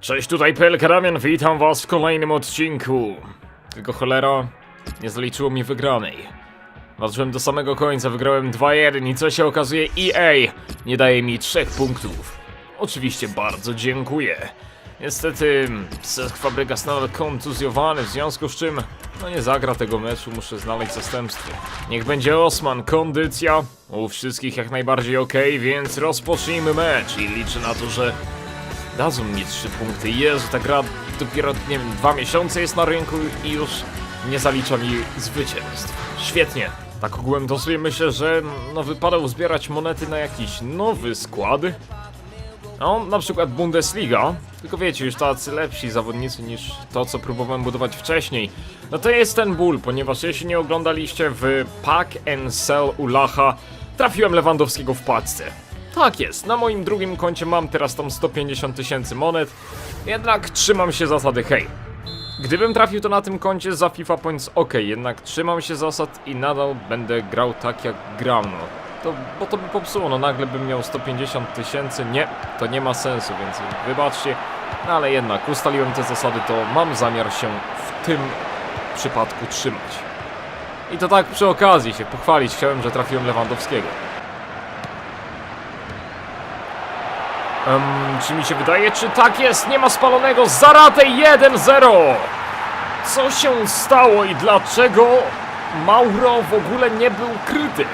Cześć, tutaj PLK Damian, witam was w kolejnym odcinku. Tylko cholera, nie zaliczyło mi wygranej. Walczyłem do samego końca, wygrałem 2-1 i co się okazuje, EA nie daje mi 3 punktów. Oczywiście bardzo dziękuję. Niestety, Seth Fabregas nadal kontuzjowany, w związku z czym no nie zagra tego meczu, muszę znaleźć zastępstwo. Niech będzie Osman, kondycja, u wszystkich jak najbardziej ok, więc rozpocznijmy mecz i liczę na to, że dadzą mi trzy punkty. Jezu, ta gra dopiero, nie wiem, dwa miesiące jest na rynku i już nie zalicza mi zwycięstw. Świetnie. Tak ogółem sobie myślę, że no wypada uzbierać monety na jakiś nowy skład. No, na przykład Bundesliga, tylko wiecie, już tacy lepsi zawodnicy niż to, co próbowałem budować wcześniej. No to jest ten ból, ponieważ jeśli nie oglądaliście w Pack and Sell Ulacha, trafiłem Lewandowskiego w paczce. Tak jest, na moim drugim koncie mam teraz tam 150 tysięcy monet, jednak trzymam się zasady hej. Gdybym trafił to na tym koncie za FIFA Points, ok, jednak trzymam się zasad i nadal będę grał tak jak gram, no. To, bo to by popsuło, no nagle bym miał 150 tysięcy, nie, to nie ma sensu, więc wybaczcie, no ale jednak ustaliłem te zasady, to mam zamiar się w tym przypadku trzymać. I to tak przy okazji się pochwalić chciałem, że trafiłem Lewandowskiego. Em, czy mi się wydaje, czy tak jest? Nie ma spalonego, Zarate 1-0! Co się stało i dlaczego Mauro w ogóle nie był kryty?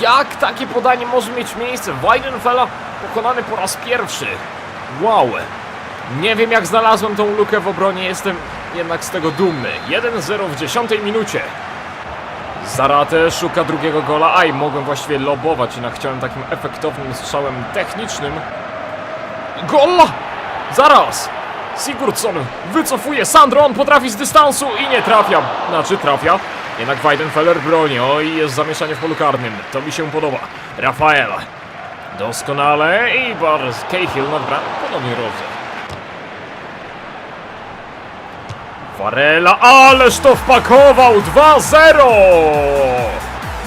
Jak takie podanie może mieć miejsce? Weidenfella pokonany po raz pierwszy. Wow. Nie wiem jak znalazłem tą lukę w obronie, jestem jednak z tego dumny. 1-0 w 10 minucie. Zarate szuka drugiego gola. Aj, mogłem właściwie lobować, jednak chciałem takim efektownym strzałem technicznym. Gol! Zaraz! Sigurdsson wycofuje, Sandro, on potrafi z dystansu i nie trafia. Znaczy trafia, jednak Weidenfeller broni. Oj, jest zamieszanie w polu karnym. To mi się podoba. Rafael. Doskonale i Bars Cahill nad bramą. Ponownie rodzę. Varela, ależ to wpakował! 2-0!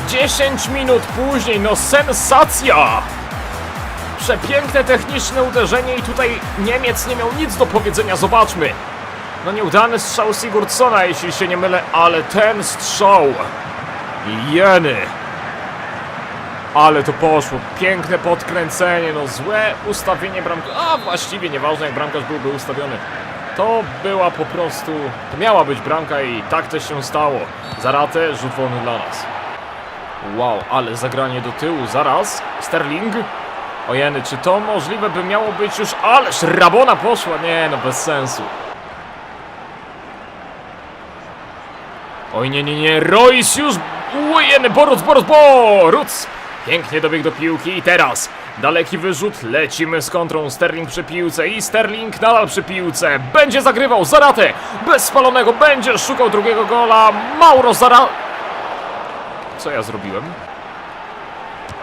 10 minut później, no sensacja! Przepiękne techniczne uderzenie i tutaj Niemiec nie miał nic do powiedzenia, zobaczmy. No nieudany strzał Sigurdssona, jeśli się nie mylę, ale ten strzał... Jeny! Ale to poszło, piękne podkręcenie, no złe ustawienie bramki, a właściwie nieważne jak bramkarz byłby ustawiony. To była po prostu, to miała być bramka i tak też się stało. Zaratę, rzut wolny dla nas. Wow, ale zagranie do tyłu, zaraz, Sterling. Ojeny, czy to możliwe by miało być już, ależ Rabona poszła, nie no, bez sensu. Oj nie, nie, nie, Royce już, ojeny, Boruc, Boruc, Boruc! Pięknie dobiegł do piłki i teraz daleki wyrzut, lecimy z kontrą, Sterling przy piłce i Sterling nadal przy piłce, będzie zagrywał, Zaratę, bez spalonego, będzie szukał drugiego gola, Mauro Zara... Co ja zrobiłem?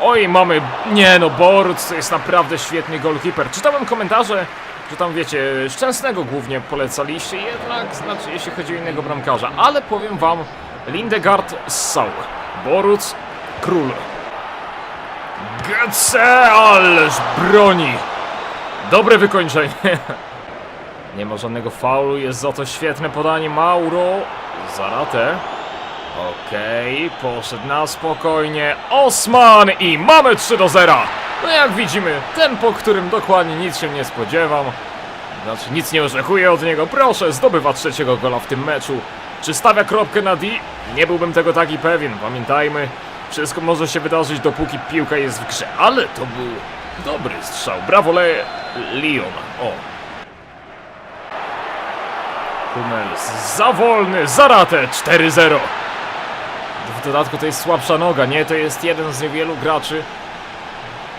Oj, mamy... Nie no, Boruc to jest naprawdę świetny goalkeeper. Czytałem komentarze, że tam wiecie, Szczęsnego głównie polecaliście, jednak, znaczy jeśli chodzi o innego bramkarza, ale powiem wam, Lindegard ssał, Boruc, król. Götze, ależ broni! Dobre wykończenie. Nie ma żadnego faulu, jest za to świetne podanie Mauro. Zaratę. Okej, poszedł na spokojnie. Osman i mamy 3 do 0. No jak widzimy, ten po którym dokładnie nic się nie spodziewam. Znaczy nic nie oczekuję od niego. Proszę, zdobywa trzeciego gola w tym meczu. Czy stawia kropkę na D? Nie byłbym tego taki pewien. Pamiętajmy, wszystko może się wydarzyć dopóki piłka jest w grze. Ale to był dobry strzał. Brawo Le... Leon. O, Hummels za wolny, zaratę 4-0. W dodatku to jest słabsza noga, nie? To jest jeden z niewielu graczy,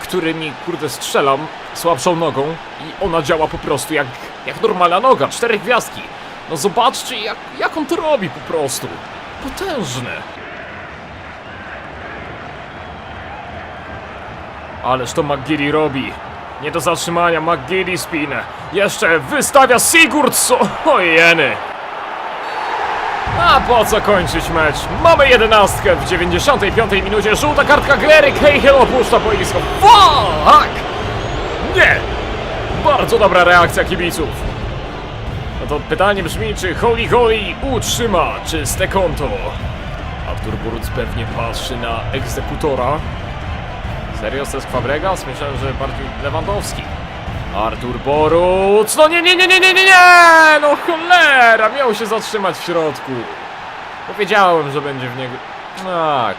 którymi, kurde, strzelam słabszą nogą i ona działa po prostu jak, jak normalna noga, cztery gwiazdki. No zobaczcie, jak, jak on to robi po prostu. Potężne. Ależ to McGiddy robi. Nie do zatrzymania, McGiddy spin. Jeszcze wystawia Sigurdsson. Ojeny. A po co kończyć mecz? Mamy jedenastkę w 95 minucie. Żółta kartka Glery Cahill opuszcza boisko. Fuck! Nie! Bardzo dobra reakcja kibiców. No to pytanie brzmi, czy Holy Holy utrzyma czyste konto? Artur Boruc pewnie patrzy na egzekutora. Serio, Cesc Fabregas? Myślałem, że bardziej Lewandowski. Artur Boruc! No nie, nie, nie, nie, nie, nie, nie! No cholera! Miał się zatrzymać w środku. Powiedziałem, że będzie w niego... Tak.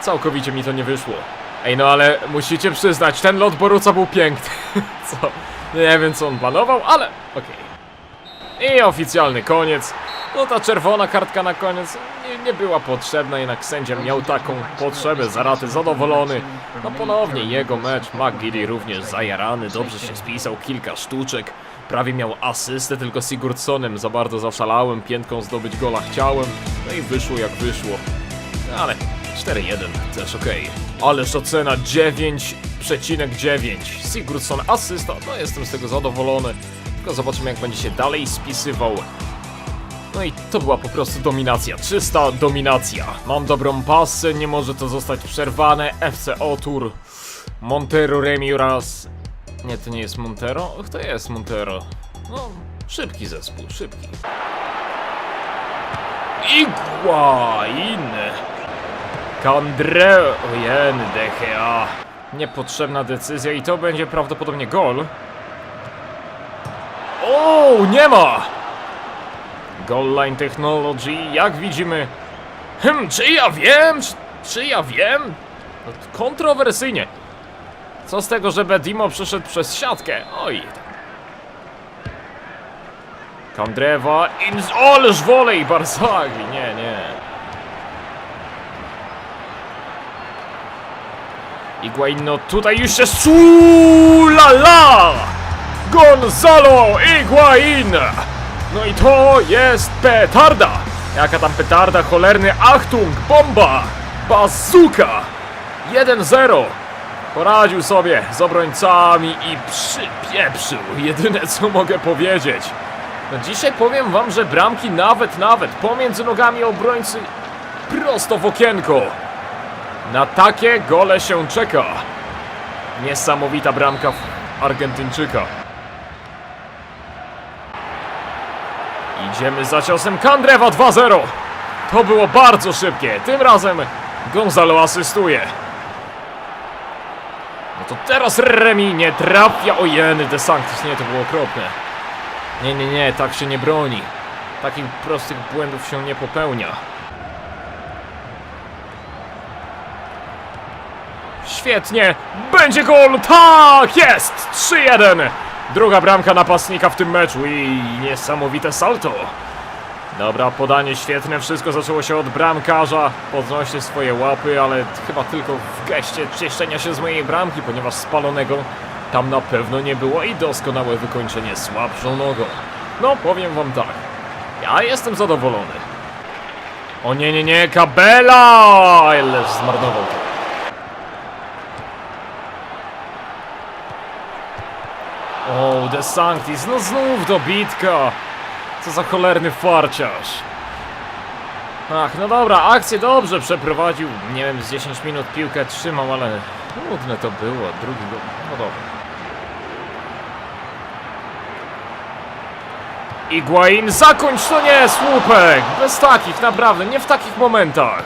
Całkowicie mi to nie wyszło. Ej, no ale musicie przyznać, ten lot Boruca był piękny. Co? Nie wiem, co on planował, ale okej. I oficjalny koniec. No ta czerwona kartka na koniec nie, nie była potrzebna, jednak sędzia miał taką potrzebę. Zaraty zadowolony. No ponownie jego mecz. McGilly również zajarany, dobrze się spisał, kilka sztuczek. Prawie miał asystę, tylko Sigurdsonem za bardzo zaszalałem, piętką zdobyć gola chciałem. No i wyszło jak wyszło. Ale 4-1, też okej. Ależ ocena 9,9. Sigurdsson asysta, no jestem z tego zadowolony. Tylko zobaczymy jak będzie się dalej spisywał. No i to była po prostu dominacja, czysta dominacja. Mam dobrą pasę, nie może to zostać przerwane. FC Otur, Montero Remi oraz... Nie, to nie jest Montero? Och, to jest Montero. No, szybki zespół, szybki. Iguain! Kandre... Ojen, DHA. Niepotrzebna decyzja i to będzie prawdopodobnie gol. O, nie ma! Goal line technology, jak widzimy. Hmm, czy ja wiem? Czy, czy ja wiem? No, kontrowersyjnie. Co z tego, że Bedimo przeszedł przez siatkę? Oj. Kandrewa, in... Oleż wolej Barzagi, nie, nie. Iguain, no tutaj już się Sulala! Gonzalo Iguain! No i to jest petarda! Jaka tam petarda, cholerny Achtung, bomba! Bazooka! 1-0! Poradził sobie z obrońcami i przypieprzył. Jedyne co mogę powiedzieć. No dzisiaj powiem wam, że bramki nawet, nawet pomiędzy nogami obrońcy prosto w okienko. Na takie gole się czeka. Niesamowita bramka Argentyńczyka. Idziemy za ciosem Kandrewa 2-0. To było bardzo szybkie. Tym razem Gonzalo asystuje. No to teraz Remi nie trafia. Ojeny, De Sanctis. Nie, to było okropne. Nie, nie, nie, tak się nie broni. Takich prostych błędów się nie popełnia. Świetnie! Będzie gol! Tak! Jest! 3-1! Druga bramka napastnika w tym meczu i niesamowite salto. Dobra, podanie świetne, wszystko zaczęło się od bramkarza. Podnosi swoje łapy, ale chyba tylko w geście cieszenia się z mojej bramki, ponieważ spalonego tam na pewno nie było i doskonałe wykończenie słabszą nogą. No, powiem wam tak. Ja jestem zadowolony. O nie, nie, nie, Kabela! Ależ zmarnował to. O, De Sanctis, no znów dobitka! Co za cholerny farciarz! Ach, no dobra, akcję dobrze przeprowadził. Nie wiem, z 10 minut piłkę trzymał, ale nudne to było. Drugi go... No dobra. Iguain, zakończ to nie, słupek! Bez takich, naprawdę, nie w takich momentach.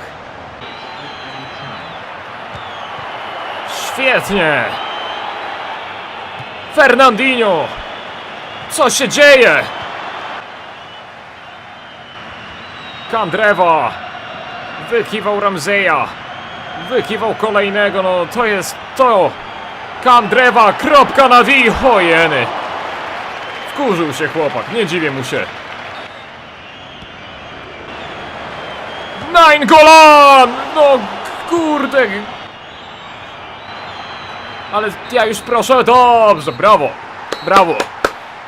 Świetnie! Fernandinho! Co się dzieje? Kandrewa! Wykiwał Ramzeja! Wykiwał kolejnego, no to jest to! Kandrewa, kropka na D! Ojeny! Wkurzył się chłopak, nie dziwię mu się. Nine Golan! No kurde! Ale ja już proszę, dobrze, brawo! Brawo!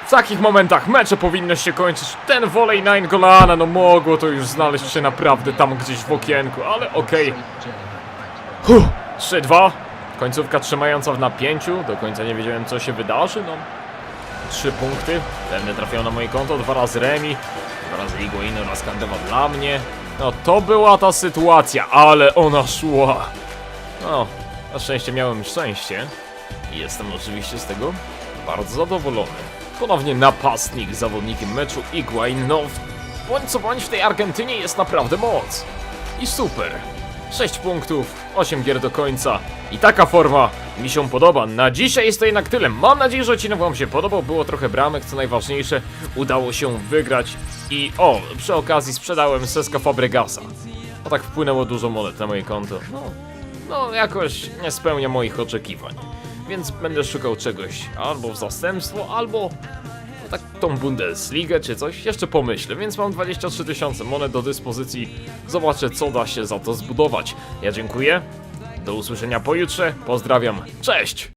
W takich momentach mecze powinno się kończyć. Ten volej Nine Golana, no mogło to już znaleźć się naprawdę tam gdzieś w okienku, ale okej. Huh, 3-2. Końcówka trzymająca w napięciu. Do końca nie wiedziałem co się wydarzy, no. Trzy punkty. Pewnie trafią na moje konto. Dwa razy Remi. Dwa razy Iguain oraz Kandewa dla mnie. No to była ta sytuacja, ale ona szła. No, na szczęście miałem szczęście. I jestem oczywiście z tego bardzo zadowolony. Ponownie napastnik, zawodnikiem meczu Iguain, no bądź co bądź w tej Argentynie jest naprawdę moc. I super. 6 punktów, 8 gier do końca i taka forma mi się podoba. Na dzisiaj jest to jednak tyle. Mam nadzieję, że odcinek wam się podobał. Było trochę bramek, co najważniejsze. Udało się wygrać i o, przy okazji sprzedałem Seska Fabregasa. A tak wpłynęło dużo monet na moje konto. No, no jakoś nie spełnia moich oczekiwań. Więc będę szukał czegoś albo w zastępstwo, albo no tak tą Bundesligę czy coś, jeszcze pomyślę, więc mam 23 tysiące monet do dyspozycji. Zobaczę co da się za to zbudować. Ja dziękuję. Do usłyszenia pojutrze. Pozdrawiam. Cześć!